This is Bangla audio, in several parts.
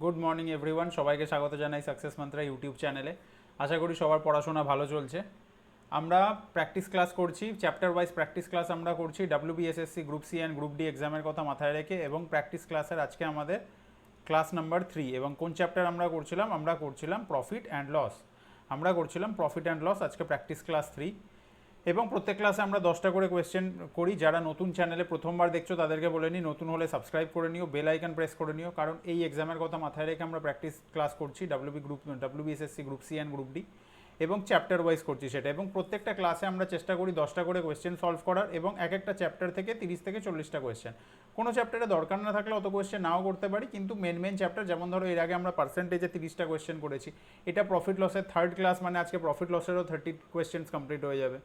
গুড মর্নিং এভরিওয়ান সবাইকে স্বাগত জানাই সাকসেস মান্ত্রা ইউটিউব চ্যানেলে আশা করি সবার পড়াশোনা ভালো চলছে। আমরা প্র্যাকটিস ক্লাস করছি চ্যাপ্টার ওয়াইজ প্র্যাকটিস ক্লাস আমরা করছি WBSSC group C and group D এক্সামের কথা মাথায় রেখে এবং প্র্যাকটিস ক্লাসের আজকে আমাদের ক্লাস নাম্বার থ্রি এবং কোন চ্যাপ্টার আমরা করছিলাম? আমরা করছিলাম প্রফিট অ্যান্ড লস আমরা করছিলাম প্রফিট অ্যান্ড লস আজকে প্র্যাকটিস ক্লাস থ্রি এবং প্রত্যেক ক্লাসে আমরা দশটা করে কোয়েশ্চেন করি। যারা নতুন চ্যানেলে প্রথমবার দেখছ, তাদেরকে বলে নিই নতুন হলে সাবস্ক্রাইব করে নিও বেল আইকন প্রেস করে নিও, কারণ এই এক্সামের কথা মাথায় রেখে আমরা প্র্যাকটিস ক্লাস করছি WB group WBSSC group C and group D এবং চ্যাপ্টার ওয়াইজ করছি সেটা। এবং প্রত্যেকটা ক্লাসে আমরা চেষ্টা করি দশটা করে কোয়েশ্চেন সলভ করার, এবং এক একটা চ্যাপ্টার থেকে তিরিশ থেকে চল্লিশটা কোয়েশ্চেন কোনো চ্যাপ্টারে দরকার না থাকলে অত কোয়েশ্চেন নাও করতে পারি, কিন্তু মেন মেন চ্যাপ্টার যেমন ধরো এর আগে আমরা পার্সেন্টেজে তিরিশটা কোয়েশ্চেন করেছি, এটা প্রফিট লসের থার্ড ক্লাস মানে আজকে প্রফিট লসেরও থার্টি কোয়েশ্চেন্স কমপ্লিট হয়ে যাবে।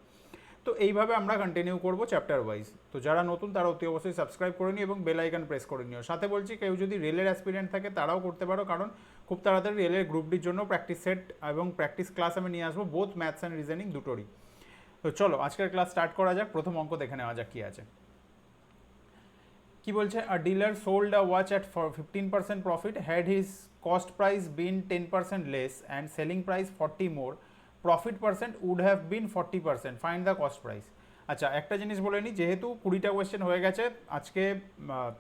তো এইভাবে আমরা কন্টিনিউ করব চ্যাপ্টার ওয়াইজ তো যারা নতুন, তারা অতি অবশ্যই সাবস্ক্রাইব করে নিও এবং বেল আইকন প্রেস করে নিও। সাথে বলছি, কেউ যদি রেলের অ্যাসপিরিয়েন্ট থাকে, তারাও করতে পারো, কারণ খুব তাড়াতাড়ি রেলের গ্রুপ ডির জন্য প্র্যাকটিস সেট এবং প্র্যাকটিস ক্লাস আমি নিয়ে আসব বোথ ম্যাথস অ্যান্ড রিজনিং দুটোরই। তো চলো, আজকের ক্লাস স্টার্ট করা যাক। প্রথম অঙ্ক দেখে নেওয়া যাক কী আছে। কি বলছে? A dealer sold a watch at fifteen percent profit had his cost price been ten percent less and selling price forty more profit percent would have been forty percent find the cost price আচ্ছা একটা জিনিস বলে নিই যেহেতু কুড়িটা কোয়েশ্চেন হয়ে গেছে, আজকে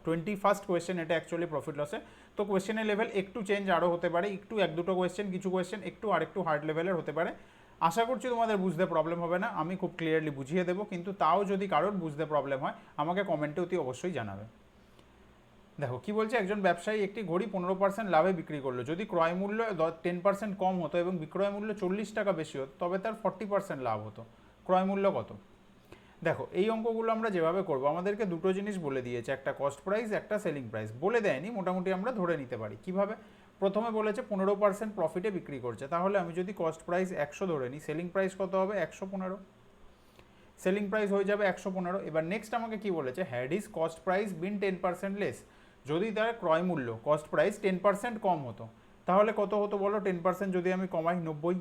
টোয়েন্টি ফার্স্ট কোয়েশ্চেন এটা অ্যাকচুয়ালি প্রফিট লসে তো কোয়েশ্চেনের লেভেল একটু চেঞ্জ আরও হতে পারে, একটু এক দুটো কোয়েশ্চেন কিছু কোয়েশ্চেন একটু আর একটু হার্ড লেভেলের হতে পারে। আশা করছি তোমাদের বুঝতে প্রবলেম হবে না, আমি খুব ক্লিয়ারলি বুঝিয়ে দেবো, কিন্তু তাও যদি কারোর বুঝতে প্রবলেম হয়, আমাকে কমেন্টে অতি অবশ্যই জানাবে। দেখো, কি বলছে? একজন ব্যবসায়ী একটি ঘড়ি পনেরো পার্সেন্ট লাভে বিক্রি করল। যদি ক্রয় মূল্য টেন পার্সেন্ট কম হতো এবং বিক্রয় মূল্য চল্লিশ টাকা বেশি হতো, তবে তার ফর্টি পার্সেন্ট লাভ হতো। ক্রয় মূল্য কত? দেখো, এই অঙ্কগুলো আমরা যেভাবে করব, আমাদেরকে দুটো জিনিস বলে দিয়েছে। একটা কস্ট প্রাইস একটা সেলিং প্রাইস বলে দেয়নি, মোটামুটি আমরা ধরে নিতে পারি। কীভাবে? প্রথমে বলেছে পনেরো পার্সেন্ট প্রফিটে বিক্রি করছে। তাহলে আমি যদি কস্ট প্রাইস একশো ধরে নিই সেলিং প্রাইস কত হবে? একশো পনেরো। সেলিং প্রাইস হয়ে যাবে একশো পনেরো। এবার নেক্সট আমাকে কি বলেছে? Had is cost price been ten percent less যদি তার ক্রয় মূল্য কস্ট প্রাইস টেন পার্সেন্ট কম হতো, তাহলে কত হতো বলো? টেন পার্সেন্ট যদি আমি কমাই নব্বই।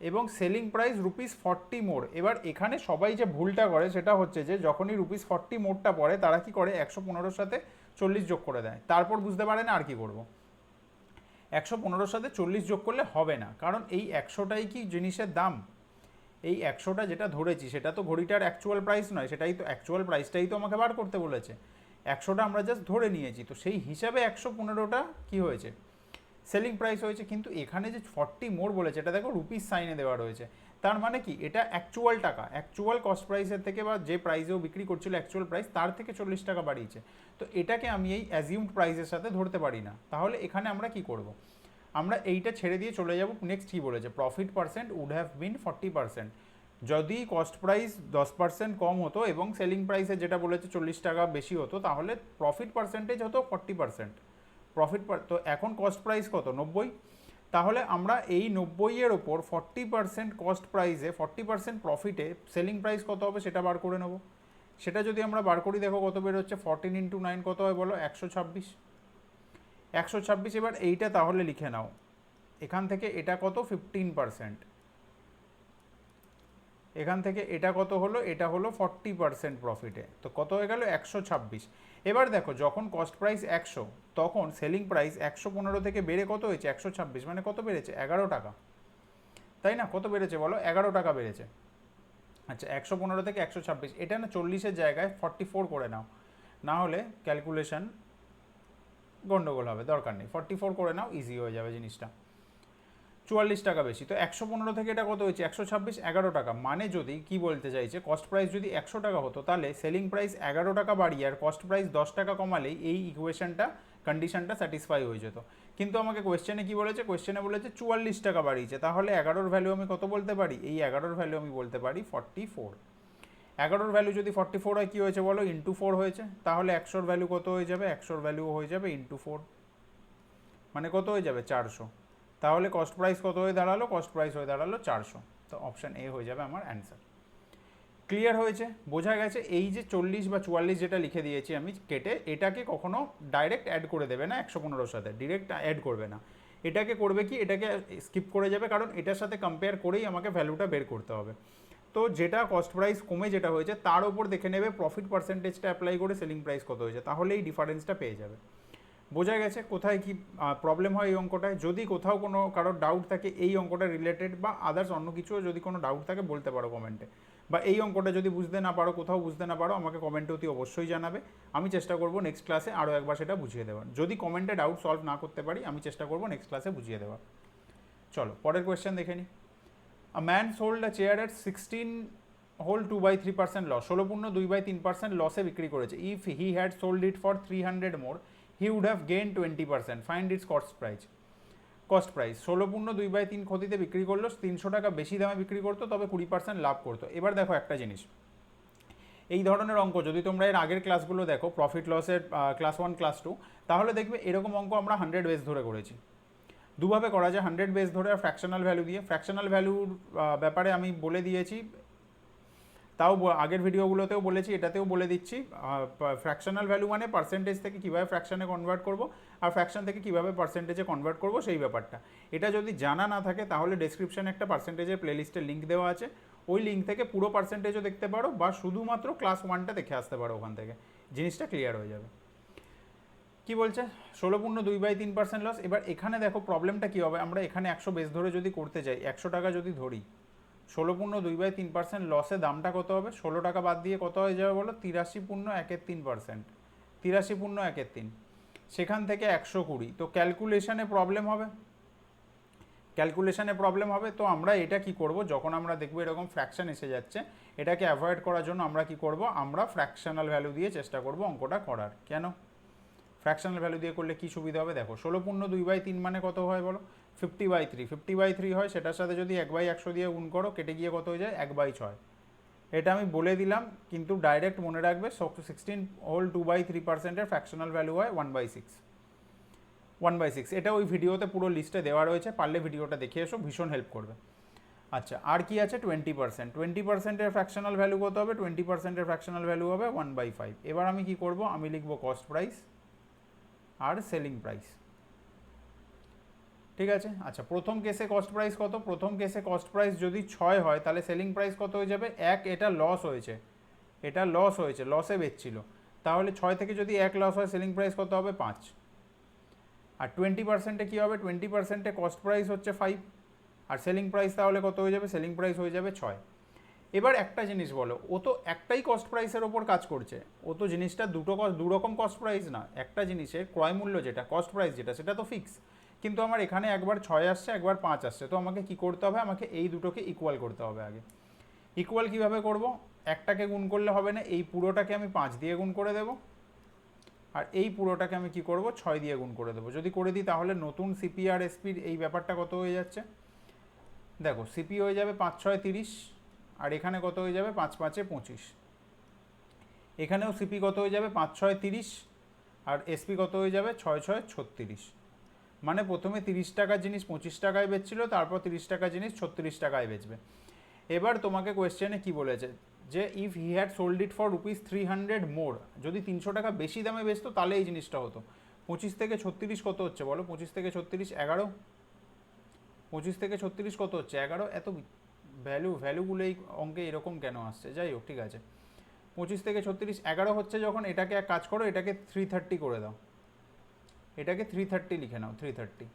এবং selling price rupees forty more এবার এখানে সবাই যে ভুলটা করে, সেটা হচ্ছে যে যখনই রুপিস ফর্টি মোরটা পড়ে, তারা কি করে? একশো পনেরোর সাথে চল্লিশ যোগ করে দেয়। তারপর বুঝতে পারে না আর কি করব। একশো পনেরোর সাথে চল্লিশ যোগ করলে হবে না। কারণ এই একশোটাই কি জিনিসের দাম? এই একশোটা যেটা ধরেছি, সেটা তো ঘড়িটার অ্যাকচুয়াল প্রাইস নয়, সেটাই তো অ্যাকচুয়াল প্রাইসটাই তো আমাকে বার করতে বলেছে। একশোটা আমরা জাস্ট ধরে নিয়েছি। তো সেই হিসাবে একশো পনেরোটা কী হয়েছে? সেলিং প্রাইস হয়েছে, কিন্তু এখানে যে ফর্টি মোর বলেছে, এটা দেখো রুপিস সাইনে দেওয়া রয়েছে। তার মানে কি? এটা অ্যাকচুয়াল টাকা। অ্যাকচুয়াল কস্ট প্রাইসের থেকে বা যে প্রাইসেও বিক্রি করছিল অ্যাকচুয়াল প্রাইস তার থেকে চল্লিশ টাকা বাড়িয়েছে। তো এটাকে আমি এই অ্যাজিউমড প্রাইসের সাথে ধরতে পারি না। তাহলে এখানে আমরা কি করব? আমরা এইটা ছেড়ে দিয়ে চলে যাব। নেক্সট কী বলেছে? Profit percent would have been forty percent যদি কস্ট প্রাইস দশ পার্সেন্ট কম হতো এবং সেলিং প্রাইসে যেটা বলেছে চল্লিশ টাকা বেশি হতো, তাহলে প্রফিট পার্সেন্টেজ হতো ফর্টি পার্সেন্ট প্রফিট তো এখন কস্ট প্রাইস কত? নব্বই। তাহলে আমরা এই নব্বইয়ের ওপর ফর্টি পার্সেন্ট কস্ট প্রাইসে ফর্টি পার্সেন্ট প্রফিটে সেলিং প্রাইস কত হবে সেটা বার করে নেব। সেটা যদি আমরা বার করি, দেখো কত বের হচ্ছে? ফর্টিন ইন্টু নাইন কত হয় বলো? একশো ছাব্বিশ। একশো ছাব্বিশ এবার এইটা তাহলে লিখে নাও। এখান থেকে এটা কত? ফিফটিন পার্সেন্ট এখান থেকে এটা কত হলো? এটা হলো ফর্টি পার্সেন্ট প্রফিটে তো কত হয়ে গেল? একশো ছাব্বিশ। এবার দেখো, যখন কস্ট প্রাইস একশো, তখন সেলিং প্রাইস একশো পনেরো থেকে বেড়ে কত হয়েছে? একশো ছাব্বিশ। মানে কত বেড়েছে? এগারো টাকা। তাই না? কত বেড়েছে বলো? এগারো টাকা বেড়েছে। আচ্ছা একশো পনেরো থেকে একশো ছাব্বিশ। এটা না চল্লিশের জায়গায় ফর্টি ফোর করে নাও। না হলে ক্যালকুলেশন গন্ডগোল হবে। দরকার নেই। ফর্টি ফোর করে নাও ইজি হয়ে যাবে জিনিসটা। চুয়াল্লিশ টাকা বেশি। তো একশো পনেরো থেকে এটা কত হয়েছে? একশো ছাব্বিশ, এগারো টাকা। মানে যদি কি বলতে চাইছে কস্ট প্রাইস যদি একশো টাকা হতো, তাহলে সেলিং প্রাইস এগারো টাকা বাড়িয়ে আর কস্ট প্রাইস দশ টাকা কমালেই এই ইকুয়েশনটা কন্ডিশনটা স্যাটিসফাই হয়ে যেত। কিন্তু আমাকে কোয়েশ্চেনে কি বলেছে? কোয়েশ্চেনে বলেছে চুয়াল্লিশ টাকা বাড়িয়েছে। তাহলে এগারোর ভ্যালু আমি কত বলতে পারি? এই এগারোর ভ্যালু আমি বলতে পারি ফর্টি ফোর এগারোর ভ্যালু যদি ফর্টি ফোর হয়, কী হয়েছে বলো? ইন্টু ফোর হয়েছে। তাহলে একশোর ভ্যালু কত হয়ে যাবে? একশোর ভ্যালু হয়ে যাবে ইন্টু ফোর মানে কত হয়ে যাবে? চারশো। তাহলে কস্ট প্রাইস কত হয়ে দাঁড়াল? কস্ট প্রাইস হয়ে দাঁড়াল চারশো। তো অপশান এ হয়ে যাবে আমার অ্যান্সার ক্লিয়ার হয়েছে? বোঝা গেছে এই যে চল্লিশ বা চুয়াল্লিশ যেটা লিখে দিয়েছি আমি কেটে, এটাকে কখনো ডাইরেক্ট অ্যাড করে দেবে না একশো পনেরোর সাথে। ডিরেক্ট অ্যাড করবে না। এটাকে করবে কি? এটাকে স্কিপ করে যাবে কারণ এটার সাথে কম্পেয়ার করেই আমাকে ভ্যালুটা বের করতে হবে। তো যেটা কস্ট প্রাইস কমে যেটা হয়েছে, তার ওপর দেখে নেবে প্রফিট পার্সেন্টেজটা অ্যাপ্লাই করে সেলিং প্রাইস কত হয়েছে তাহলে এই ডিফারেন্সটা পেয়ে যাবে। বোঝা গেছে কোথায় কি প্রবলেম হয় এই অঙ্কটায়। যদি কোথাও কোনো কারোর ডাউট থাকে, এই অঙ্কটা রিলেটেড বা আদার্স অন্য কিছুও যদি কোনো ডাউট থাকে, বলতে পারো কমেন্টে বা এই অঙ্কটা যদি বুঝতে না পারো, কোথাও বুঝতে না পারো, আমাকে কমেন্টে অতি অবশ্যই জানাবে। আমি চেষ্টা করব নেক্সট ক্লাসে আরও একবার সেটা বুঝিয়ে দেওয়ার। যদি কমেন্টে ডাউট সলভ না করতে পারি, আমি চেষ্টা করব নেক্সট ক্লাসে বুঝিয়ে দেওয়ার। চলো, পরের কোয়েশ্চেন দেখে নিই a man sold a chair at sixteen whole two by three percent loss ষোলো পূর্ণ দুই বাই তিন পার্সেন্ট লসে বিক্রি করেছে। If he had sold it for three hundred more he would have gain twenty percent find its cost price cost price ষোলো পূর্ণ দুই বাই তিন ক্ষতিতে বিক্রি করল, তিনশো টাকা বেশি দামে বিক্রি করতো, তবে কুড়ি পার্সেন্ট লাভ করতো। এবার দেখো একটা জিনিস। এই ধরনের অঙ্ক, যদি তোমরা এর আগের ক্লাসগুলো দেখো প্রফিট লসের ক্লাস ওয়ান ক্লাস টু তাহলে দেখবে এরকম অঙ্ক আমরা হান্ড্রেড বেস ধরে করেছি। দুভাবে করা যায় হান্ড্রেড বেস ধরে আর ফ্র্যাকশনাল ভ্যালু দিয়ে। ফ্র্যাকশনাল ভ্যালুর ব্যাপারে আমি বলে দিয়েছি তাও আগের ভিডিওগুলোতেও বলেছি, এটাতেও বলে দিচ্ছি ফ্র্যাকশনাল ভ্যালু মানে পার্সেন্টেজ থেকে কীভাবে ফ্র্যাকশনে কনভার্ট করব আর ফ্র্যাকশন থেকে কীভাবে পার্সেন্টেজে কনভার্ট করব সেই ব্যাপারটা। এটা যদি জানা না থাকে তাহলে ডেসক্রিপশনে একটা পার্সেন্টেজের প্লেলিস্টের লিঙ্ক দেওয়া আছে। ওই লিঙ্ক থেকে পুরো পার্সেন্টেজও দেখতে পারো বা শুধুমাত্র ক্লাস ওয়ানটা দেখে আসতে পারো ওখান থেকে। জিনিসটা ক্লিয়ার হয়ে যাবে। কি বলছে? ষোলো পূর্ণ দুই বাই তিন পার্সেন্ট লস এবার এখানে দেখো প্রবলেমটা কী হবে? আমরা এখানে একশো বেস ধরে যদি করতে যাই, একশো টাকা যদি ধরি ষোলো পূর্ণ দুই বাই তিন পার্সেন্ট লসে দামটা কত হবে? ষোলো টাকা বাদ দিয়ে কত হয়ে যাবে বলো? তিরাশি পূর্ণ একের তিন পার্সেন্ট তিরাশি পূর্ণ একের তিন। সেখান থেকে একশো কুড়ি। তো ক্যালকুলেশানে প্রবলেম হবে? ক্যালকুলেশানে প্রবলেম হবে? তো আমরা এটা কি করব? যখন আমরা দেখব এরকম ফ্র্যাকশন এসে যাচ্ছে, এটাকে অ্যাভয়েড করার জন্য আমরা কি করব? আমরা ফ্র্যাকশনাল ভ্যালু দিয়ে চেষ্টা করব অঙ্কটা করার। কেন? ফ্র্যাকশনাল ভ্যালু দিয়ে করলে কি সুবিধা হবে? দেখো, ষোলো পূর্ণ দুই বাই তিন মানে কত হয় বলো? Fifty by three fifty by three হয়, সেটার সাথে যদি এক বাই একশো দিয়ে গুণ করো, কেটে গিয়ে কত হয়ে যায়? এক বাই ছয়। এটা আমি বলে দিলাম, কিন্তু ডাইরেক্ট মনে রাখবে sixteen whole two by three পার্সেন্টের ফ্র্যাকশনাল ভ্যালু হয় one by six one by six এটা ওই ভিডিওতে পুরো লিস্টে দেওয়া রয়েছে, পারলে ভিডিওটা দেখে এসো, ভীষণ হেল্প করবে। আচ্ছা আর কি আছে? টোয়েন্টি পার্সেন্ট টোয়েন্টি পার্সেন্টের ফ্র্যাকশনাল ভ্যালু কত হবে? টোয়েন্টি পার্সেন্টের ফ্র্যাকশনাল ভ্যালু হবে ওয়ান বাই ফাইভ এবার আমি কি করব? আমি লিখব কস্ট প্রাইস আর সেলিং প্রাইস ঠিক আছে? আচ্ছা প্রথম কেসে কস্ট প্রাইস কত? প্রথম কেসে কস্ট প্রাইস যদি ছয় হয়, তাহলে সেলিং প্রাইস কত হয়ে যাবে? এক, এটা লস হয়েছে। এটা লস হয়েছে লসে বেচছিল। তাহলে ছয় থেকে যদি এক লস হয় সেলিং প্রাইস কত হবে? পাঁচ। আর টোয়েন্টি পার্সেন্টে কী হবে? টোয়েন্টি পার্সেন্টে কস্ট প্রাইস হচ্ছে ফাইভ আর সেলিং প্রাইস তাহলে কত হয়ে যাবে? সেলিং প্রাইস হয়ে যাবে ছয়। এবার একটা জিনিস বলো, ও তো একটাই কস্ট প্রাইসের ওপর কাজ করছে। ও তো জিনিসটা দুটো কস্ট দু রকম কস্ট প্রাইস না। একটা জিনিসের ক্রয় মূল্য যেটা কস্ট প্রাইস যেটা, সেটা তো ফিক্স কিন্তু আমার এখানে একবার ছয় আসছে, একবার পাঁচ আসছে। তো আমাকে কি করতে হবে? আমাকে এই দুটোকে ইকুয়াল করতে হবে আগে। ইকুয়াল কীভাবে করব? একটাকে গুণ করলে হবে না, এই পুরোটাকে আমি পাঁচ দিয়ে গুণ করে দেবো। আর এই পুরোটাকে আমি কি করব? ছয় দিয়ে গুণ করে দেবো। যদি করে দিই, তাহলে নতুন সিপি আর এসপির এই ব্যাপারটা কত হয়ে যাচ্ছে? দেখো সিপি হয়ে যাবে পাঁচ, ছয়, তিরিশ। আর এখানে কত হয়ে যাবে? পাঁচ, পাঁচে পঁচিশ। এখানেও সিপি কত হয়ে যাবে? পাঁচ, ছয়, তিরিশ। আর এসপি কত হয়ে যাবে? ছয় ছয়, ছত্রিশ। মানে প্রথমে তিরিশ টাকার জিনিস পঁচিশ টাকায় বেচছিল, তারপর তিরিশ টাকার জিনিস ছত্রিশ টাকায় বেচবে। এবার তোমাকে কোয়েশ্চেনে কি বলেছে? যে if he had sold it for rupees three hundred more যদি তিনশো টাকা বেশি দামে বেচতো, তাহলে এই জিনিসটা হতো। পঁচিশ থেকে ছত্রিশ কত হচ্ছে বলো? পঁচিশ থেকে ছত্রিশ এগারো? পঁচিশ থেকে ছত্রিশ কত হচ্ছে? এগারো? এত ভ্যালু ভ্যালুগুলো এই অঙ্কে এরকম কেন আসছে? যাই হোক, ঠিক আছে। পঁচিশ থেকে ছত্রিশ এগারো হচ্ছে যখন, এটাকে এক কাজ করো, এটাকে থ্রি থার্টি করে দাও। এটাকে থ্রি থার্টি লিখে নাও থ্রি থার্টি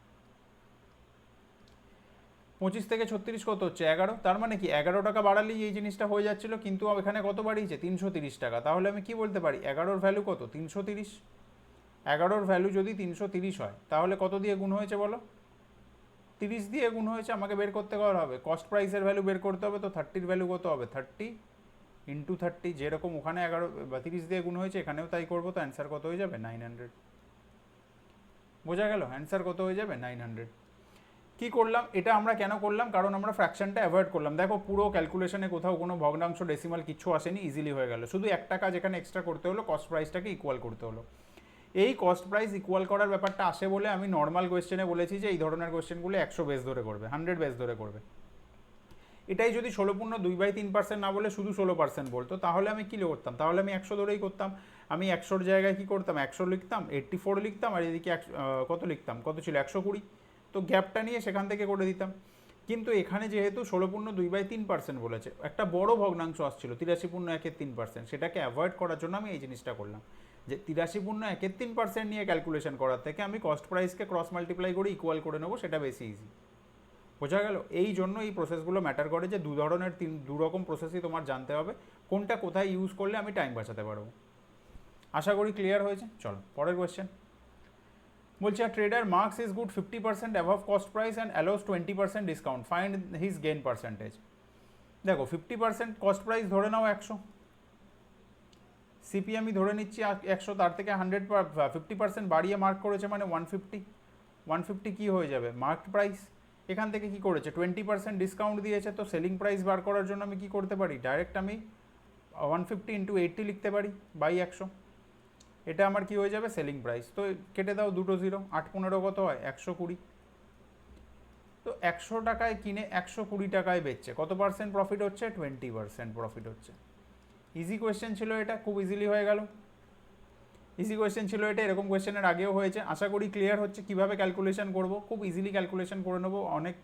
পঁচিশ থেকে ছত্রিশ কত হচ্ছে? এগারো? তার মানে কি, এগারো টাকা বাড়ালেই এই জিনিসটা হয়ে যাচ্ছিল, কিন্তু এখানে কত বাড়িয়েছে? তিনশো তিরিশ টাকা। তাহলে আমি কি বলতে পারি? এগারোর ভ্যালু কত? তিনশো তিরিশ? এগারোর ভ্যালু যদি তিনশো তিরিশ হয়, তাহলে কত দিয়ে গুণ হয়েছে বলো? তিরিশ দিয়ে গুণ হয়েছে, আমাকে বের করতে করা হবে। কস্ট প্রাইসের ভ্যালু বের করতে হবে তো থার্টির ভ্যালু কত হবে? থার্টি ইন্টু থার্টি যেরকম ওখানে এগারো বা তিরিশ দিয়ে গুণ হয়েছে, এখানেও তাই করব, তো অ্যান্সার কত হয়ে যাবে? নাইন হান্ড্রেড বোঝা গেল? অ্যান্সার কত হয়ে যাবে? নাইন হান্ড্রেড কী করলাম? এটা আমরা কেন করলাম? কারণ আমরা ফ্র্যাকশনটা অ্যাভয়েড করলাম। দেখো, পুরো ক্যালকুলেশনে কোথাও কোনো ভগ্নাংশ ডেসিমাল কিছু আসেনি ইজিলি হয়ে গেল। শুধু একটা কাজ এখানে এক্সট্রা করতে হলো কস্ট প্রাইসটাকে ইকুয়াল করতে হলো। এই কস্ট প্রাইস ইকুয়াল করার ব্যাপারটা আসে বলে আমি নর্মাল কোয়েশ্চেনে বলেছি যে, এই ধরনের কোয়েশ্চেনগুলো একশো বেস ধরে করবে হান্ড্রেড বেস ধরে করবে। এটাই যদি ষোলো পূর্ণ দুই বাই তিন পার্সেন্ট না বলে শুধু ষোলো পার্সেন্ট বলতো, তাহলে আমি কী করতাম? তাহলে আমি একশো ধরেই করতাম। আমি একশোর জায়গায় কী করতাম? একশো লিখতাম এইট্টি ফোর লিখতাম, আর এদিকে একশো কত লিখতাম? কত ছিল? একশো কুড়ি। তো গ্যাপটা নিয়ে সেখান থেকে করে দিতাম। কিন্তু এখানে যেহেতু ষোলো পূর্ণ দুই বাই তিন পার্সেন্ট বলেছে, একটা বড় ভগ্নাংশ আসছিল, তিরাশি পূর্ণ একের তিন পার্সেন্ট সেটাকে অ্যাভয়েড করার জন্য আমি এই জিনিসটা করলাম। যে তিরাশি পূর্ণ একের তিন পার্সেন্ট নিয়ে ক্যালকুলেশন করার থেকে আমি কস্ট প্রাইসকে ক্রস মাল্টিপ্লাই করে ইকুয়াল করে নেব, সেটা বেশি ইজি বোঝা গেল। এই জন্য এই প্রসেসগুলো ম্যাটার করে যে দু ধরনের তিন, দু রকম প্রসেসই তোমার জানতে হবে। কোনটা কোথায় ইউজ করলে আমি টাইম বাঁচাতে পারব। আশা করি ক্লিয়ার হয়েছে। চলো, পরের কোয়েশ্চেন বলছে আর trader marks his good fifty percent above cost price and allows twenty percent discount find his gain percentage দেখো ফিফটি পার্সেন্ট কস্ট প্রাইস ধরে নাও একশো। সিপি আমি ধরে নিচ্ছি একশো, তার থেকে হান্ড্রেড ফিফটি পার্সেন্ট বাড়িয়ে মার্ক করেছে মানে ওয়ান ফিফটি ওয়ান ফিফটি কী হয়ে যাবে? মার্কড প্রাইস এখান থেকে কি করেছে? টোয়েন্টি পার্সেন্ট ডিসকাউন্ট দিয়েছে, তো সেলিং প্রাইস বার করার জন্য আমি কি করতে পারি? ডাইরেক্ট আমি ওয়ান ফিফটি ইন্টু এইটটি লিখতে পারি বাই একশো। এটা আমার কি হয়ে যাবে? সেলিং প্রাইস তো কেটে দাও, দুটো জিরো আট পনেরো কত হয়? একশো কুড়ি। তো একশো টাকায় কিনে একশো কুড়ি টাকায় বেচছে। কত পার্সেন্ট প্রফিট হচ্ছে? টোয়েন্টি পার্সেন্ট প্রফিট হচ্ছে। ইজি কোয়েশ্চেন ছিল এটা, খুব ইজিলি হয়ে গেল। ইজি কোয়েশ্চেন ছিল এটা, এরকম কোয়েশ্চেনের আগেও হয়েছে। আশা করি ক্লিয়ার হচ্ছে কীভাবে ক্যালকুলেশন করব। খুব ইজিলি ক্যালকুলেশন করে নেব। অনেক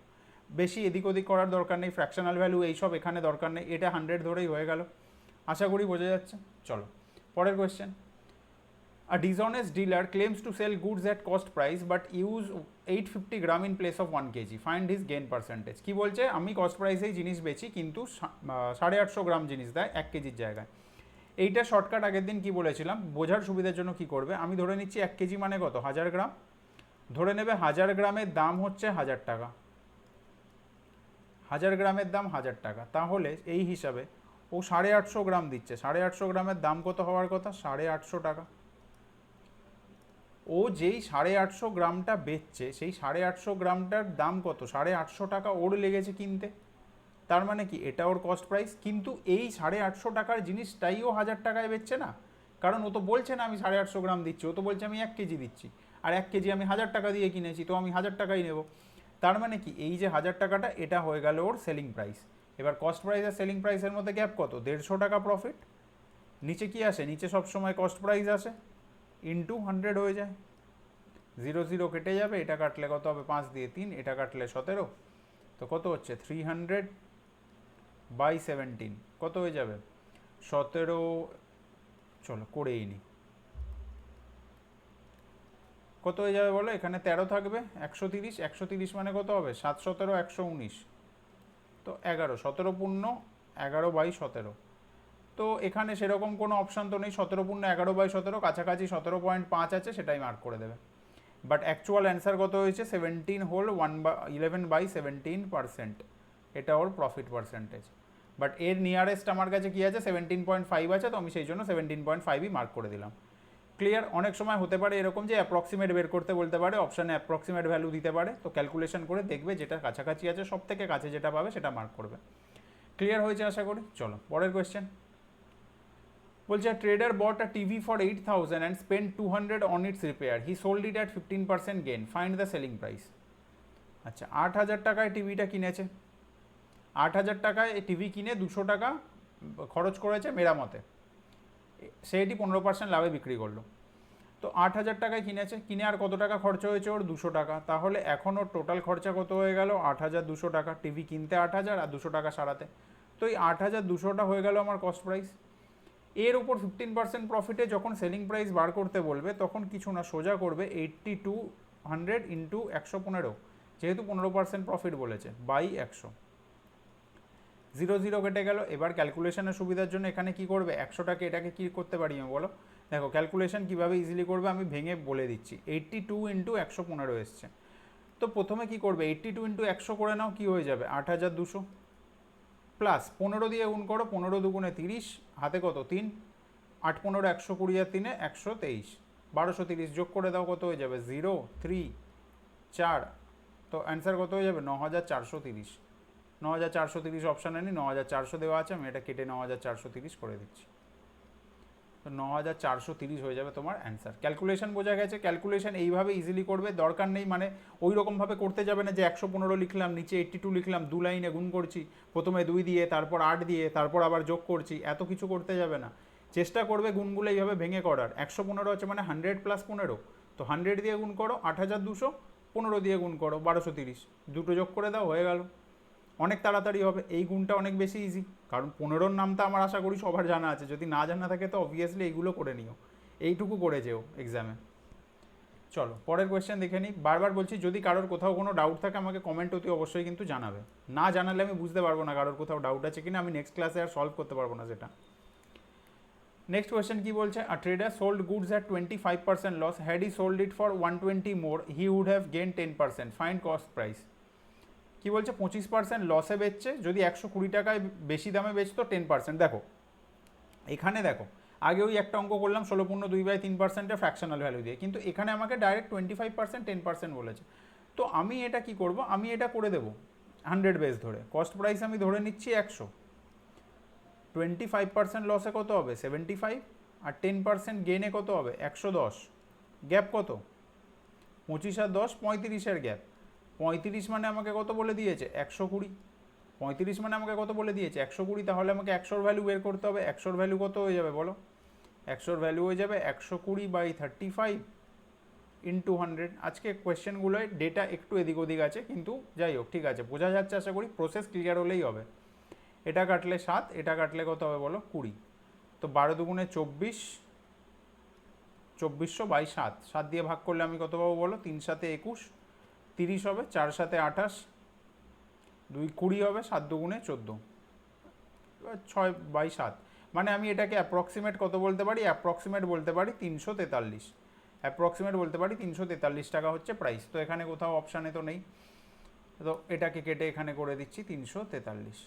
বেশি এদিক ওদিক করার দরকার নেই। ফ্র্যাকশনাল ভ্যালু এইসব এখানে দরকার নেই। এটা হান্ড্রেড ধরেই হয়ে গেল। আশা করি বোঝা যাচ্ছে। চলো, পরের question A dishonest dealer claims to sell goods at cost price, but use 850 gram in place of 1 kg. Find his gain percentage কী বলছে? আমি কস্ট প্রাইসেই জিনিস বেচি, কিন্তু সাড়ে আটশো গ্রাম জিনিস দেয় এক কেজির জায়গায়। এইটা শর্টকাট আগের দিন কি বলেছিলাম? বোঝার সুবিধার জন্য কি করবে? আমি ধরে নিচ্ছি এক কেজি মানে কত? হাজার গ্রাম। ধরে নেবে হাজার গ্রামের দাম হচ্ছে হাজার টাকা। হাজার গ্রামের দাম হাজার টাকা। তাহলে এই হিসাবে ও সাড়ে আটশো গ্রাম দিচ্ছে। সাড়ে আটশো গ্রামের দাম কত হওয়ার কথা? সাড়ে আটশো টাকা। ও যেই সাড়ে আটশো গ্রামটা বেচছে, সেই সাড়ে আটশো গ্রামটার দাম কত? সাড়ে আটশো টাকা ওর লেগেছে কিনতে। তার মানে কি? এটা ওর কস্ট প্রাইস কিন্তু এই সাড়ে আটশো টাকার জিনিসটাই ও হাজার টাকায় বেচছে না। কারণ ও তো বলছে না, আমি সাড়ে আটশো গ্রাম দিচ্ছি। ও তো বলছে, আমি এক কেজি দিচ্ছি। আর এক কেজি আমি হাজার টাকা দিয়ে কিনেছি, তো আমি হাজার টাকাই নেব। তার মানে কি? এই যে হাজার টাকাটা, এটা হয়ে গেল ওর সেলিং প্রাইস এবার কস্ট প্রাইস আর সেলিং প্রাইসের মধ্যে গ্যাপ কত? দেড়শো টাকা প্রফিট নিচে কি আসে? নিচে সবসময় কস্ট প্রাইস আসে। ইন্টু হান্ড্রেড হয়ে যায়। জিরো জিরো কেটে যাবে, এটা কাটলে কত হবে? পাঁচ দিয়ে তিন, এটা কাটলে সতেরো। তো কত হচ্ছে? থ্রি হান্ড্রেড বাই সেভেন্টিন, কত হয়ে যাবে? সতেরো, চলো করেই নি। কত হয়ে যাবে বলো? এখানে তেরো থাকবে, একশো তিরিশ একশো তিরিশ মানে কত হবে? সাত সতেরো, একশো উনিশ। তো এগারো, সতেরো পূর্ণ, এগারো বাই সতেরো। তো এখানে সেরকম কোনো অপশান তো নেই, সতেরো পূর্ণ, এগারো বাই সতেরো, কাছাকাছি সতেরো পয়েন্ট পাঁচ আছে, সেটাই মার্ক করে দেবে। বাট অ্যাকচুয়াল অ্যান্সার কত হয়েছে? সেভেন্টিন হোল ওয়ান বা ইলেভেন বাই সেভেন্টিন পার্সেন্ট এটা ওর প্রফিট পার্সেন্টেজ বাট এর নিয়ারেস্ট আমার কাছে কী আছে? সেভেন্টিন পয়েন্ট ফাইভ আছে, তো আমি সেই জন্য সেভেন্টিন পয়েন্ট ফাইভই মার্ক করে দিলাম। ক্লিয়ার অনেক সময় হতে পারে এরকম যে অ্যাপ্রক্সিমেট বের করতে বলতে পারে অপশানে অ্যাপ্রক্সিমেট ভ্যালু দিতে পারে, তো ক্যালকুলেশন করে দেখবে যেটা কাছাকাছি আছে সব থেকে কাছে যেটা পাবে সেটা মার্ক করবে। ক্লিয়ার হয়েছে আশা করি? চলো, পরের কোয়েশ্চেন বলছে trader bought a TV for eight thousand and spend two hundred on its repair he sold it at fifteen percent gain find the selling price আচ্ছা আট হাজার টাকায় টিভিটা কিনেছে? আট হাজার টাকায় টিভি কিনে দুশো টাকা খরচ করেছে মেরামতে। সেটি পনেরো পার্সেন্ট লাভে বিক্রি করল। তো আট হাজার টাকায় কিনেছে, কিনে আর কত টাকা খরচা হয়েছে ওর? দুশো টাকা। তাহলে এখন ওর টোটাল খরচা কত হয়ে গেল? আট হাজার দুশো টাকা। টিভি কিনতে আট হাজার আর দুশো টাকা সারাতে। তো এই আট হাজার দুশোটা হয়ে গেল আমার কস্ট প্রাইস এর উপর ফিফটিন পার্সেন্ট প্রফিটে যখন সেলিং প্রাইস বার করতে বলবে, তখন কিছু না, সোজা করবে এইট্টি টু হান্ড্রেড ইন্টু একশো পনেরো। যেহেতু পনেরো পার্সেন্ট প্রফিট বলেছে বাই একশো। জিরো জিরো কেটে গেল। এবার ক্যালকুলেশনের সুবিধার জন্য এখানে কি করবে? একশোটাকে এটাকে কি করতে পারি আমি বলো? দেখো ক্যালকুলেশন কীভাবে ইজিলি করবে আমি ভেঙে বলে দিচ্ছি। এইট্টি টু ইন্টু একশো পনেরো এসছে। তো প্রথমে কি করবে? এইট্টি টু ইন্টু একশো করে নাও, কি হয়ে যাবে? আট হাজার দুশো। প্লাস পনেরো দিয়ে গুণ করো, পনেরো দুগুণে তিরিশ, হাতে কত? তিন। আট পনেরো, একশো কুড়ি আর তিনে একশো তেইশ। বারোশো তিরিশ যোগ করে দাও, কত হয়ে যাবে? জিরো থ্রি চার। তো অ্যান্সার কত হয়ে যাবে? ন হাজার চারশো তিরিশ। ন হাজার চারশো তিরিশ অপশানে নি ন হাজার চারশো দেওয়া আছে, আমি এটা কেটে ন হাজার চারশো তিরিশ করে দিচ্ছি। তো ন হাজার চারশো তিরিশ হয়ে যাবে তোমার অ্যান্সার ক্যালকুলেশন বোঝা গেছে ক্যালকুলেশন এইভাবে ইজিলি করবে, দরকার নেই মানে ওই রকমভাবে করতে যাবে না যে একশো পনেরো লিখলাম, নিচে এইট্টি টু লিখলাম, দু লাইনে গুণ করছি, প্রথমে দুই দিয়ে, তারপর আট দিয়ে, তারপর আবার যোগ করছি, এত কিছু করতে যাবে না। চেষ্টা করবে গুণগুলো এইভাবে ভেঙে করার। একশো পনেরো আছে মানে হান্ড্রেড প্লাস পনেরো। তো হান্ড্রেড দিয়ে গুণ করো, আট হাজার দুশো পনেরো দিয়ে গুণ করো, বারোশো তিরিশ। দুটো যোগ করে দাও, হয়ে গেল। অনেক তাড়াতাড়ি হবে, এই গুণটা অনেক বেশি ইজি কারণ পনেরোর নামটা আমার আশা করি সবার জানা আছে। যদি না জানা থাকে তো অবভিয়াসলি এইগুলো করে নিও। এইটুকু করে যেও এক্সামে চলো, পরের কোয়েশ্চেন দেখে নিই। বারবার বলছি, যদি কারোর কোথাও কোনো ডাউট থাকে আমাকে কমেন্ট অতি অবশ্যই কিন্তু জানাবে। না জানালে আমি বুঝতে পারব না কারোর কোথাও ডাউট আছে কিনা, আমি নেক্সট ক্লাসে আর সলভ করতে পারব না সেটা। নেক্সট কোয়েশ্চেন কি বলছে? A trader sold goods at twenty five percent loss had he sold it for one twenty more he would have gain ten percent find cost price কি বলছে? পঁচিশ পার্সেন্ট লসে বেচছে। যদি একশো কুড়ি টাকায় বেশি দামে বেচতো টেন পার্সেন্ট দেখো, এখানে দেখো আগে ওই একটা অঙ্ক করলাম, ষোলো পূর্ণ দুই বাই তিন পার্সেন্টে ফ্র্যাকশনাল ভ্যালু দিয়ে। কিন্তু এখানে আমাকে direct twenty five percent ten percent বলেছে। তো আমি এটা কি করব? আমি এটা করে দেবো হান্ড্রেড বেস ধরে। কস্ট প্রাইস আমি ধরে নিচ্ছি একশো। টোয়েন্টি ফাইভ পার্সেন্ট লসে কত হবে? সেভেন্টি ফাইভ আর টেন পার্সেন্ট গেনে কত হবে? একশো দশ। গ্যাপ কত? পঁচিশ আর দশ, পঁয়ত্রিশের গ্যাপ পঁয়ত্রিশ মানে আমাকে কত বলে দিয়েছে? একশো কুড়ি। পঁয়ত্রিশ মানে আমাকে কত বলে দিয়েছে? একশো কুড়ি, তাহলে আমাকে একশোর ভ্যালু বের করতে হবে। একশোর ভ্যালু কত হয়ে যাবে বলো? একশোর ভ্যালু হয়ে যাবে একশো কুড়ি by thirty five into hundred আজকে কোয়েশ্চেনগুলোয় ডেটা একটু এদিক ওদিক আছে, কিন্তু যাই হোক, ঠিক আছে। বোঝা যাচ্ছে, আশা করি প্রসেস ক্লিয়ার হলেই হবে। এটা কাটলে সাত, এটা কাটলে কত হবে বলো? কুড়ি। তো বারো দুগুণে চব্বিশ, চব্বিশশো বাই সাত। সাত দিয়ে ভাগ করলে আমি কত পাবো বলো? তিন সাথে একুশ। তিরিশ হবে, চার সাথে আঠাশ, দুই কুড়ি হবে, সাত দুগুণে চোদ্দ। ছয় বাই সাত। মানে আমি এটাকে অ্যাপ্রক্সিমেট কত বলতে পারি? অ্যাপ্রক্সিমেট বলতে পারি তিনশো তেতাল্লিশ। অ্যাপ্রক্সিমেট বলতে পারি তিনশো তেতাল্লিশ টাকা হচ্ছে প্রাইস তো এখানে কোথাও অপশানে তো নেই। তো এটাকে কেটে এখানে করে দিচ্ছি তিনশো তেতাল্লিশ।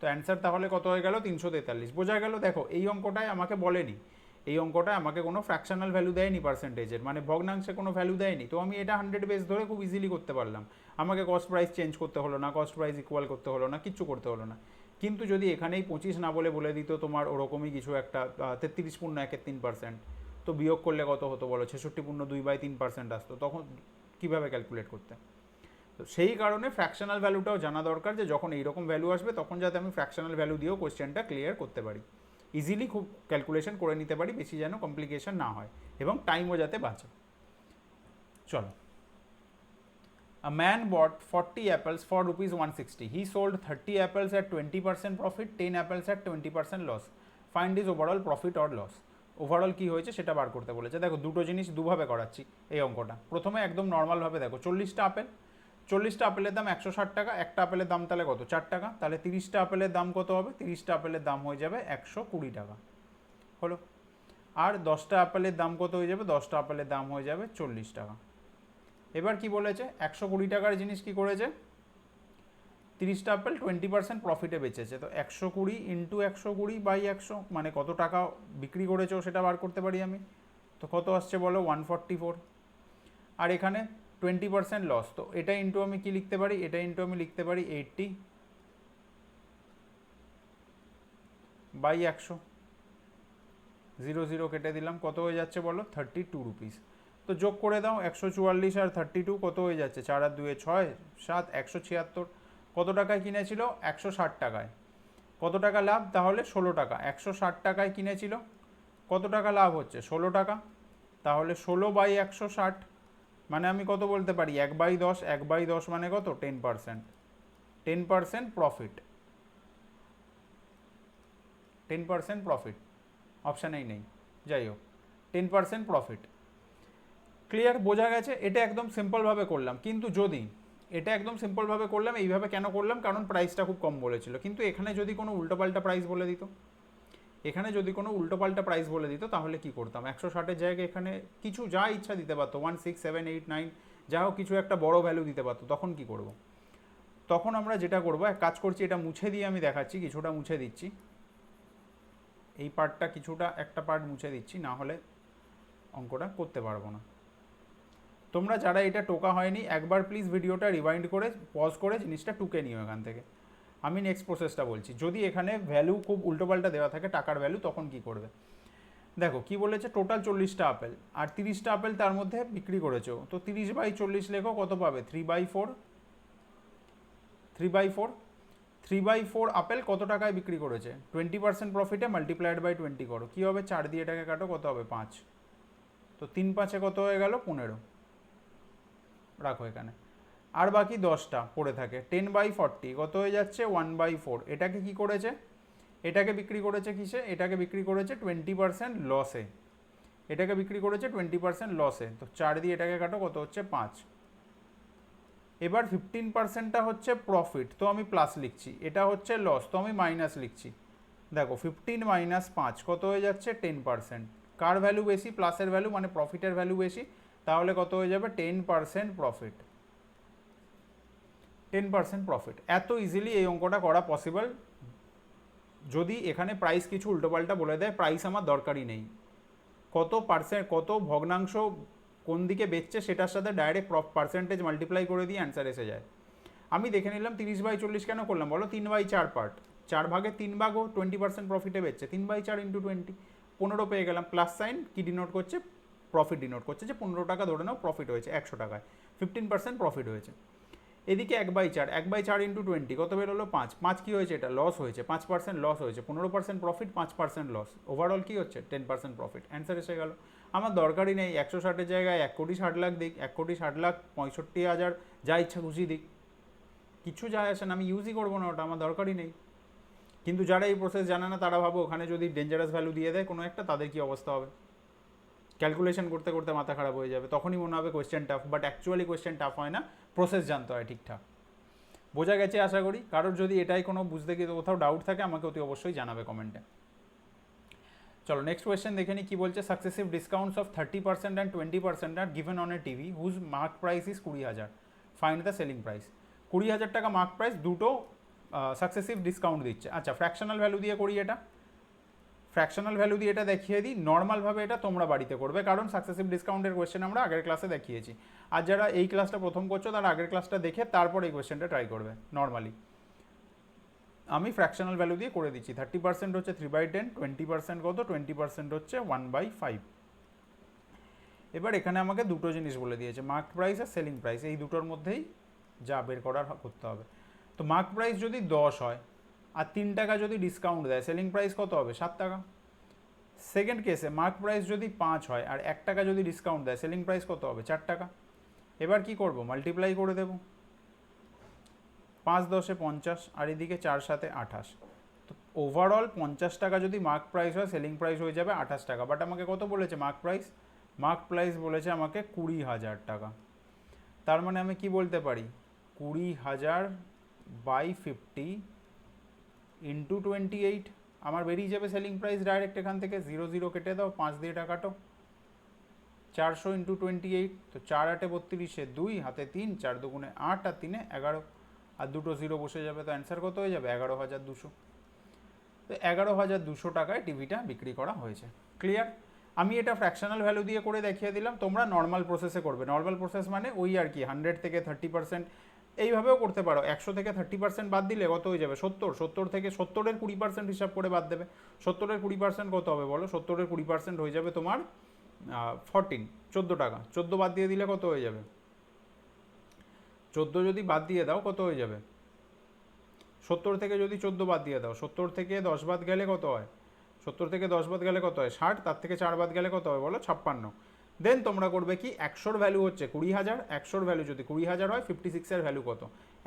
তো অ্যান্সার তাহলে কত হয়ে গেল? তিনশো তেতাল্লিশ। বোঝা গেল, দেখো, এই অঙ্কটায় আমাকে বলেনি এই অঙ্কটা আমাকে কোনো ফ্র্যাকশনাল ভ্যালু দেয়নি পার্সেন্টেজের মানে ভগ্নাংশে কোনো ভ্যালু দেয়নি। তো আমি এটা হান্ড্রেড বেস ধরে খুব ইজিলি করতে পারলাম। আমাকে কস্ট প্রাইস চেঞ্জ করতে হলো না কস্ট প্রাইস ইকুয়াল করতে হলো না, কিচ্ছু করতে হলো না। কিন্তু যদি এখানেই পঁচিশ না বলে বলে দিত, তোমার ওরকমই কিছু একটা তেত্রিশ পূর্ণ একের তিন পার্সেন্ট তো বিয়োগ করলে কত হতো বলো? ছেষট্টি পূর্ণ দুই বাই তিন পার্সেন্ট আসতো। তখন কীভাবে ক্যালকুলেট করতে? তো সেই কারণে ফ্র্যাকশনাল ভ্যালুটাও জানা দরকার যে যখন এইরকম ভ্যালু আসবে, তখন যাতে আমি ফ্র্যাকশনাল ভ্যালু দিয়েও কোয়েশ্চেনটা ক্লিয়ার করতে পারি। ইজিলি খুব ক্যালকুলেশন করে নিতে পারি বেশি যেন কমপ্লিকেশন না হয় এবং টাইমও যাতে বাঁচে চলো A man bought 40 apples for rupees 160. He sold 30 apples at 20% profit, 10 apples at 20% loss. Find his overall profit or loss. Overall কী হয়েছে সেটা বার করতে বলেছে দেখো দুটো জিনিস দুভাবে করাচ্ছি এই অঙ্কটা প্রথমে একদম নর্মালভাবে দেখো চল্লিশটা আপেল চল্লিশটা আপেলের দাম একশো ষাট টাকা, একটা আপেলের দাম তাহলে কত? চার টাকা। তাহলে তিরিশটা আপেলের দাম কত হবে? তিরিশটা আপেলের দাম হয়ে যাবে একশো কুড়ি টাকা। হলো? আর দশটা আপেলের দাম কত হয়ে যাবে? দশটা আপেলের দাম হয়ে যাবে চল্লিশ টাকা। এবার কি বলেছে? একশো কুড়ি টাকার জিনিস কি করেছে? তিরিশটা আপেল টোয়েন্টি পার্সেন্ট প্রফিটে বেচেছে। তো একশো কুড়ি ইন্টু একশো কুড়ি বাই একশো মানে কত টাকা বিক্রি করেছ সেটা বার করতে পারি আমি? তো কত আসছে বলো? ওয়ান ফোর আর এখানে টোয়েন্টি পার্সেন্ট লস তো এটা ইন্টু আমি কি লিখতে পারি? এটা ইন্টু আমি লিখতে পারি এইটটি বাই একশো। জিরো জিরো কেটে দিলাম। কত হয়ে যাচ্ছে বলো? থার্টি টু রুপিস তো যোগ করে দাও, একশো চুয়াল্লিশ আর থার্টি টু কত হয়ে যাচ্ছে? চার আর দুয়ে ছয়, সাত, একশো ছিয়াত্তর। কত টাকায় কিনেছিল? একশো ষাট টাকায়। কত টাকা লাভ? তাহলে ষোলো টাকা। একশো ষাট টাকায় কিনেছিল? কত টাকা লাভ হচ্ছে? ষোলো টাকা। তাহলে ষোলো বাই একশো ষাট মানে আমি কত বলতে পারি? এক বাই দশ, এক বাই দশ মানে কত? Ten percent ten percent profit ten percent profit অপশানেই নেই। যাই হোক টেন পার্সেন্ট প্রফিট ক্লিয়ার বোঝা গেছে? এটা একদম সিম্পলভাবে করলাম। কিন্তু যদি এটা একদম সিম্পলভাবে করলাম, এইভাবে কেন করলাম? কারণ প্রাইসটা খুব কম বলেছিল। কিন্তু এখানে যদি কোনো উল্টোপাল্টা প্রাইস বলে দিত। এখানে যদি কোনো উল্টোপাল্টা প্রাইস বলে দিত, তাহলে কি করতাম? একশো ষাটের জায়গায় এখানে কিছু যা ইচ্ছা দিতে পারতো one six seven eight nine যা হোক কিছু একটা বড় ভ্যালু দিতে পারতো, তখন কি করব? তখন আমরা যেটা করব, এক কাজ করছি, এটা মুছে দিয়ে আমি দেখাচ্ছি, কিছুটা মুছে দিচ্ছি। এই পার্টটা কিছুটা, একটা পার্ট মুছে দিচ্ছি, না হলে অঙ্কটা করতে পারব না। তোমরা যারা এটা টোকা হয়নি, একবার প্লিজ ভিডিওটা রিমাইন্ড করে পজ করে জিনিসটা টুকে নিও এখান থেকে। আমি নেক্সট প্রসেসটা বলছি। যদি এখানে ভ্যালু খুব উল্টোপাল্টা দেওয়া থাকে, টাকার ভ্যালু তখন কি করবে? দেখো, কি বলেছে? টোটাল চল্লিশটা আপেল। আর তিরিশটা আপেল তার মধ্যে বিক্রি করেছ। তো তিরিশ বাই চল্লিশ লেখো, কত পাবে? Three by four three by four three by four apple কত টাকায় বিক্রি করেছে? টোয়েন্টি পার্সেন্ট প্রফিটে মাল্টিপ্লাইড বাই টোয়েন্টি করো। কী হবে? চার দিয়ে এটাকে কাটো, কত হবে? পাঁচ। তো তিন পাঁচে কত হয়ে গেল? পনেরো। রাখো এখানে। আর বাকি দশটা পড়ে থাকে। টেন বাই ফর্টি কত হয়ে যাচ্ছে? ওয়ান বাই ফোর এটাকে কি করেছে? এটাকে বিক্রি করেছে কিসে? এটাকে বিক্রি করেছে টোয়েন্টি পার্সেন্ট লসে এটাকে বিক্রি করেছে টোয়েন্টি পার্সেন্ট লসে তো চার দিয়ে এটাকে কাটো, কত হচ্ছে? পাঁচ। এবার ফিফটিন পার্সেন্টটা হচ্ছে প্রফিট তো আমি প্লাস লিখছি। এটা হচ্ছে লস তো আমি মাইনাস লিখছি। দেখো ফিফটিন মাইনাস পাঁচ, কত হয়ে যাচ্ছে? টেন পার্সেন্ট কার ভ্যালু বেশি? প্লাসের ভ্যালু মানে প্রফিটের ভ্যালু বেশি। তাহলে কত হয়ে যাবে? Ten percent profit ten percent profit এত ইজিলি এই অঙ্কটা করা পসিবল যদি এখানে প্রাইস কিছু উল্টোপাল্টা বলে দেয় প্রাইস আমার দরকারই নেই। কত পার্সেন্ট কত ভগ্নাংশ কোন দিকে বেচছে সেটার সাথে ডাইরেক্ট পার্সেন্টেজ মাল্টিপ্লাই করে দিয়ে অ্যান্সার এসে যায়। আমি দেখে নিলাম তিরিশ বাই চল্লিশ কেন করলাম? বলো তিন বাই চার পার্ট চার ভাগে তিন ভাগও টোয়েন্টি পার্সেন্ট প্রফিটে বেচছে। তিন বাই চার ইন্টু টোয়েন্টি পনেরো পেয়ে গেলাম। প্লাস সাইন কি ডিনোট করছে? প্রফিট ডিনোট করছে যে পনেরো টাকা ধরে নাও প্রফিট হয়েছে, একশো টাকায়। ফিফটিন পার্সেন্ট প্রফিট হয়েছে। এদিকে এক বাই চার, এক বাই চার ইন্টু টোয়েন্টি কত বেরোলো? পাঁচ। পাঁচ কী হয়েছে? এটা লস হয়েছে। পাঁচ পার্সেন্ট লস হয়েছে। পনেরো পার্সেন্ট প্রফিট পাঁচ পার্সেন্ট লস ওভারঅল কী হচ্ছে? টেন পার্সেন্ট প্রফিট অ্যান্সার এসে গেল। আমার দরকারই নেই। একশো ষাটের জায়গায় এক কোটি ষাট লাখ দিক, এক কোটি ষাট লাখ পঁয়ষট্টি হাজার, যা ইচ্ছা খুশি দিক। কিছু যায় আসে না। আমি ইউজই করব না ওটা। আমার দরকারই নেই। কিন্তু যারা এই প্রসেস জানে না, তারা ভাবো, ওখানে যদি ডেঞ্জারাস ভ্যালু দিয়ে দেয়, কোনো একটা তাদের কি অবস্থা হবে? ক্যালকুলেশন করতে করতে মাথা খারাপ হয়ে যাবে। তখনই মনে হবে question tough but actually question tough হয় না। প্রসেস জানতে হয় ঠিকঠাক। বোঝা গেছে আশা করি? কারোর যদি এটাই কোনো বুঝতে গিয়ে কোথাও ডাউট থাকে, আমাকে অতি অবশ্যই জানাবে কমেন্টে চলো নেক্সট কোয়েশ্চেন দেখে নিই, কি বলছে? Successive discounts of thirty percent and twenty percent R given on a TV whose mark price is কুড়ি হাজার। ফাইন্ড দ্য সেলিং প্রাইস কুড়ি হাজার টাকা মার্ক প্রাইস দুটো সাকসেসিভ ডিসকাউন্ট দিচ্ছে। আচ্ছা ফ্র্যাকশনাল ভ্যালু দিয়ে করি এটা। ফ্র্যাকশনাল ভ্যালু দিয়ে এটা দেখিয়ে দিই নর্মালভাবে এটা তোমরা বাড়িতে করবে, কারণ সাকসেসিভ ডিসকাউন্টের কোয়েশ্চেন আমরা আগের ক্লাসে দেখিয়েছি। আর যারা এই ক্লাসটা প্রথম করছ, তারা আগের ক্লাসটা দেখে তারপর এই কোয়েশ্চেনটা ট্রাই করবে নর্মালি আমি ফ্র্যাকশনাল ভ্যালু দিয়ে করে দিচ্ছি থার্টি পার্সেন্ট হচ্ছে three by ten twenty percent কত? টোয়েন্টি পার্সেন্ট হচ্ছে ওয়ান বাই ফাইভ এবার এখানে আমাকে দুটো জিনিস বলে দিয়েছে মার্ক প্রাইস আর সেলিং প্রাইস এই দুটোর মধ্যেই যা বের করার করতে হবে। তো মার্ক প্রাইস যদি দশ হয় আর তিন টাকা যদি ডিসকাউন্ট দেয় সেলিং প্রাইস কত হবে? সাত টাকা। সেকেন্ড কেসে মার্ক প্রাইস যদি পাঁচ হয় আর এক টাকা যদি ডিসকাউন্ট দেয় সেলিং প্রাইস কত হবে? চার টাকা। এবার কি করব? মাল্টিপ্লাই করে দেব। পাঁচ দশে পঞ্চাশ আর এদিকে চার সাথে আঠাশ। তো ওভারঅল পঞ্চাশ টাকা যদি মার্ক প্রাইস হয় সেলিং প্রাইস হয়ে যাবে আঠাশ টাকা। বাট আমাকে কত বলেছে মার্ক প্রাইস মার্ক প্রাইস বলেছে আমাকে কুড়ি হাজার টাকা। তার মানে আমি কি বলতে পারি? কুড়ি হাজার by fifty into twenty eight আমার বেরিয়ে যাবে সেলিং প্রাইস ডাইরেক্ট এখান থেকে জিরো জিরো কেটে দাও, পাঁচ দিয়ে টাকাটো চারশো ইন্টু টোয়েন্টি এইট তো চার আটে বত্রিশে দুই, হাতে তিন, চার দুগুণে আট আর তিনে এগারো। আর দুটো জিরো বসে যাবে, তো অ্যান্সার কত হয়ে যাবে? এগারো হাজার দুশো। তো এগারো হাজার দুশো টাকায় টিভিটা বিক্রি করা হয়েছে। ক্লিয়ার আমি এটা ফ্র্যাকশনাল ভ্যালু দিয়ে করে দেখিয়ে দিলাম, তোমরা নর্মাল প্রসেসে করবে। নর্মাল প্রসেস মানে ওই আর কি হান্ড্রেড থেকে থার্টি পার্সেন্ট এইভাবেও করতে পারো। একশো থেকে থার্টি পার্সেন্ট বাদ দিলে কত হয়ে যাবে? সত্তর। সত্তর থেকে সত্তরের কুড়ি পার্সেন্ট হিসাব করে বাদ দেবে। সত্তরের কুড়ি পার্সেন্ট কত হবে বলো? সত্তরের কুড়ি পার্সেন্ট হয়ে যাবে তোমার ফরটিন চোদ্দ টাকা। চোদ্দ বাদ দিয়ে দিলে কত হয়ে যাবে? চোদ্দ যদি বাদ দিয়ে দাও, কত হয়ে যাবে? সত্তর থেকে যদি চোদ্দ বাদ দিয়ে দাও, সত্তর থেকে দশ বাদ গেলে কত হয়? সত্তর থেকে দশ বাদ গেলে কত হয়? ষাট, তার থেকে চার বাদ গেলে কত হয় বলো? ছাপ্পান্ন। দেন তোমরা করবে কি? একশোর ভ্যালু হচ্ছে কুড়ি হাজার, একশোর ভ্যালু যদি কুড়ি হাজার হয় ফিফটি সিক্সের ভ্যালু কত?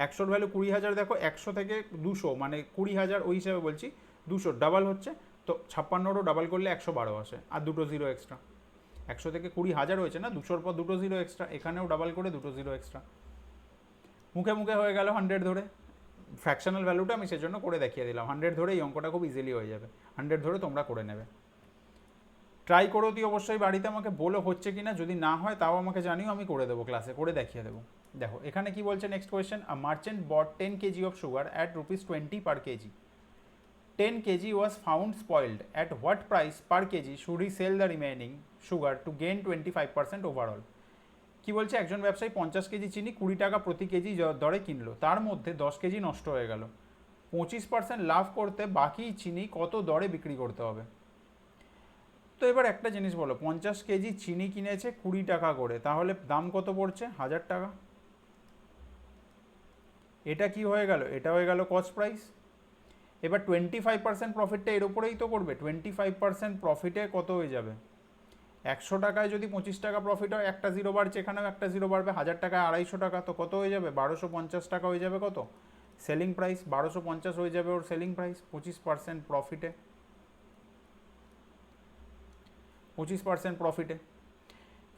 একশোর ভ্যালু কুড়ি হাজার দেখো, একশো থেকে দুশো মানে কুড়ি হাজার ওই হিসাবে বলছি, দুশো ডাবল হচ্ছে, তো ছাপ্পান্নরও ডাবল করলে একশো বারো আসে, আর দুটো জিরো এক্সট্রা একশো থেকে কুড়ি হাজার হয়েছে না, দুশোর পর দুটো জিরো এক্সট্রা এখানেও ডাবল করে দুটো জিরো এক্সট্রা মুখে মুখে হয়ে গেল হান্ড্রেড ধরে। ফ্র্যাকশনাল ভ্যালুটা আমি সেজন্য করে দেখিয়ে দিলাম হান্ড্রেড ধরে এই অঙ্কটা খুব ইজিলি হয়ে যাবে। হান্ড্রেড ধরে তোমরা করে নেবে। ট্রাই করো তুই অবশ্যই, বাড়িতে আমাকে বলো হচ্ছে কি না যদি না হয় তাও আমাকে জানিও, আমি করে দেবো ক্লাসে করে দেখিয়ে দেবো। দেখো, এখানে কি বলছে next question a merchant bought ten kg of sugar at rupees twenty per kg ten kg was found spoiled at what price per kg should he sell the remaining sugar to gain twenty five percent overall কি বলছে? একজন ব্যবসায়ী পঞ্চাশ কেজি চিনি, কুড়ি টাকা প্রতি কেজি দরে কিনলো। তার মধ্যে দশ কেজি নষ্ট হয়ে গেল। পঁচিশ পার্সেন্ট লাভ করতে বাকি চিনি কত দরে বিক্রি করতে হবে? তো এবার একটা জিনিস বলো, পঞ্চাশ কেজি চিনি কিনেছে কুড়ি টাকা করে, তাহলে দাম কত পড়ছে? হাজার টাকা। এটা কি হয়ে গেল? এটা হয়ে গেল কস্ট প্রাইস এবার টোয়েন্টি ফাইভ পার্সেন্ট প্রফিটটা এর উপরেই তো করবে টোয়েন্টি ফাইভ পার্সেন্ট প্রফিটে কত হয়ে যাবে? একশো টাকায় যদি পঁচিশ টাকা প্রফিট হয়, একটা জিরো বাড়ছে এখানেও একটা জিরো বাড়বে। হাজার টাকায় আড়াইশো টাকা, তো কত হয়ে যাবে? বারোশো পঞ্চাশ টাকা হয়ে যাবে কত? সেলিং প্রাইস বারোশো পঞ্চাশ হয়ে যাবে ওর সেলিং প্রাইস পঁচিশ পার্সেন্ট প্রফিটে পঁচিশ পার্সেন্ট প্রফিটে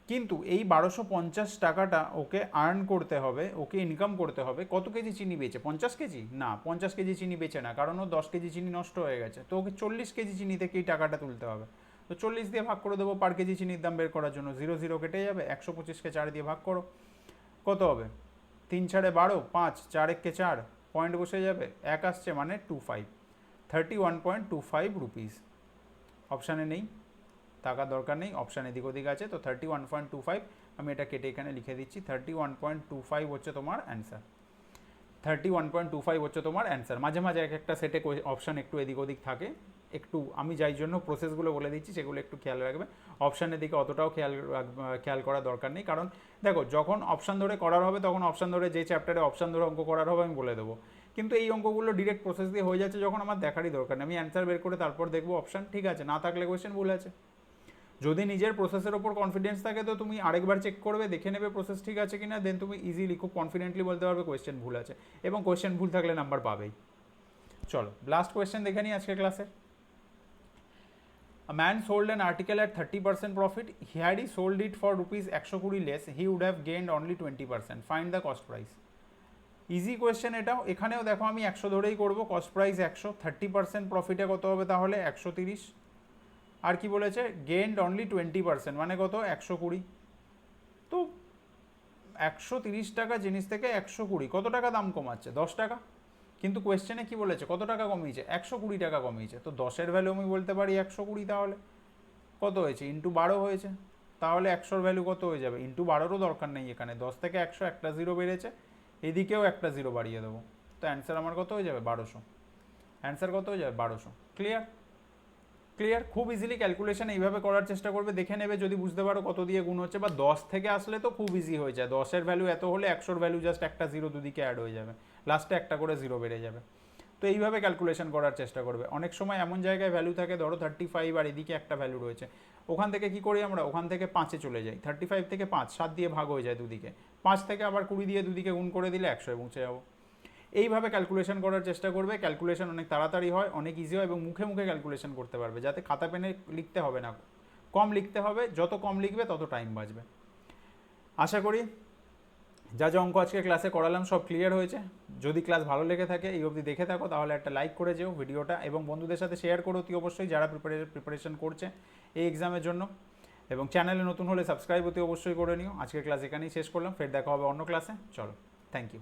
কিন্তু এই বারোশো পঞ্চাশ টাকাটা ওকে আর্ন করতে হবে, ওকে ইনকাম করতে হবে। কত কেজি চিনি বেচে? পঞ্চাশ কেজি? না, পঞ্চাশ কেজি চিনি বেচে না, কারণ ও দশ কেজি চিনি নষ্ট হয়ে গেছে। তো ওকে চল্লিশ কেজি চিনি থেকে এই টাকাটা তুলতে হবে? তো চল্লিশ দিয়ে ভাগ করে দেবো পার কেজি চিনির দাম বের করার জন্য। জিরো জিরো কেটে যাবে, একশো পঁচিশকে চার দিয়ে ভাগ করো। কত হবে? তিন ছাড়ে বারো, পাঁচ চার এককে চার পয়েন্ট বসে যাবে, এক আসছে মানে two five thirty one point two five rupees অপশানে নেই। টাকার দরকার নেই অপশান এদিক ওদিক আছে, তো thirty one point two five আমি এটা কেটে এখানে লিখে দিচ্ছি thirty one point two five হচ্ছে তোমার answer thirty one point two five হচ্ছে তোমার অ্যান্সার মাঝে মাঝে এক একটা সেটে অপশান একটু এদিক ওদিক থাকে, একটু আমি যাই জন্য প্রসেসগুলো বলে দিচ্ছি, সেগুলো একটু খেয়াল রাখবে। অপশানের দিকে অতটাও খেয়াল খেয়াল করার দরকার নেই, কারণ দেখো, যখন অপশান ধরে করার হবে, তখন অপশান ধরে যে চ্যাপ্টারে অপশান ধরে অঙ্ক করার হবে, আমি বলে দেবো। কিন্তু এই অঙ্কগুলো ডিরেক্ট প্রসেস দিয়ে হয়ে যাচ্ছে, যখন আমার দেখারই দরকার নেই। আমি অ্যান্সার বের করে তারপর দেখব অপশান ঠিক আছে, না থাকলে কোয়েশ্চেন ভুল আছে। যদি নিজের প্রসেসের ওপর কনফিডেন্স থাকে তো তুমি আরেকবার চেক করবে দেখে নেবে প্রসেস ঠিক আছে কিনা দেন তুমি ইজিলি খুব কনফিডেন্টলি বলতে পারবে কোয়েশ্চেন ভুল আছে। এবং কোয়েশ্চেন ভুল থাকলে নাম্বার পাবেই। চলো লাস্ট কোয়েশ্চেন দেখে নিই আজকে ক্লাসে A man sold an article at 30% profit. He had he sold it for rupees 100 কুড়ি less, he would have gained only 20%. Find the cost price. Easy question এটাও। এখানেও দেখো আমি একশো ধরেই করব। কস্ট প্রাইস একশো থার্টি পার্সেন্ট প্রফিটে কত হবে তাহলে? একশো তিরিশ। আর কি বলেছে? গেন্ড অনলি টোয়েন্টি পার্সেন্ট মানে কত? একশো কুড়ি। তো একশো তিরিশ টাকা জিনিস থেকে একশো কুড়ি। কত টাকা দাম কমাচ্ছে? দশ টাকা। কিন্তু কোয়েশ্চেনে কি বলেছে? কত টাকা কমিয়েছে? একশো কুড়ি টাকা কমিয়েছে। তো দশের ভ্যালু আমি বলতে পারি একশো কুড়ি তাহলে। কত হয়েছে? ইন্টু বারো হয়েছে। তাহলে একশোর ভ্যালু কত হয়ে যাবে? ইন্টু বারোরও দরকার নেই এখানে। দশ থেকে একশো, একটা জিরো বেড়েছে। এদিকেও একটা জিরো বাড়িয়ে দেবো। তো অ্যান্সার আমার কত হয়ে যাবে? বারোশো। অ্যান্সার কত হয়ে যাবে? বারোশো। ক্লিয়ার ক্লিয়ার খুব ইজিলি ক্যালকুলেশন এইভাবে করার চেষ্টা করবে। দেখে নেবে যদি বুঝতে পারো কত দিয়ে গুণ হচ্ছে, বা দশ থেকে আসলে তো খুব ইজি হয়ে যায়। দশের ভ্যালু এত হলে একশোর ভ্যালু জাস্ট একটা জিরো দুদিকে অ্যাড হয়ে যাবে। লাস্টে একটা করে জিরো বেড়ে যাবে। তো এইভাবে ক্যালকুলেশন করার চেষ্টা করবে। অনেক সময় এমন জায়গায় ভ্যালু থাকে, ধরো থার্টি ফাইভ আর এদিকে একটা ভ্যালু রয়েছে। ওখান থেকে কি করি আমরা? ওখান থেকে পাঁচে চলে যাই। থার্টি ফাইভ থেকে পাঁচ, সাত দিয়ে ভাগ হয়ে যায় দুদিকে। পাঁচ থেকে আবার কুড়ি দিয়ে দুদিকে গুণ করে দিলে একশো পৌঁছে যাব। এইভাবে ক্যালকুলেশন করার চেষ্টা করবে। ক্যালকুলেশন অনেক তাড়াতাড়ি হয়, অনেক ইজি হয় এবং মুখে মুখে ক্যালকুলেশন করতে পারবে। যাতে খাতা পেনে লিখতে হবে না। কম লিখতে হবে, যত কম লিখবে, তত টাইম বাঁচবে। আশা করি যা যা অঙ্ক আজকে ক্লাসে করালাম সব ক্লিয়ার হয়েছে। যদি ক্লাস ভালো লেগে থাকে, এই অবধি দেখে থাকো, তাহলে একটা লাইক করে যেও ভিডিওটা এবং বন্ধুদের সাথে শেয়ার করো অতি অবশ্যই যারা প্রিপারেশন করছে এই এক্সামের জন্য। এবং চ্যানেলে নতুন হলে সাবস্ক্রাইব অতি অবশ্যই করে নিও। আজকের ক্লাস এখানেই শেষ করলাম। ফের দেখা হবে অন্য ক্লাসে চলো থ্যাংক ইউ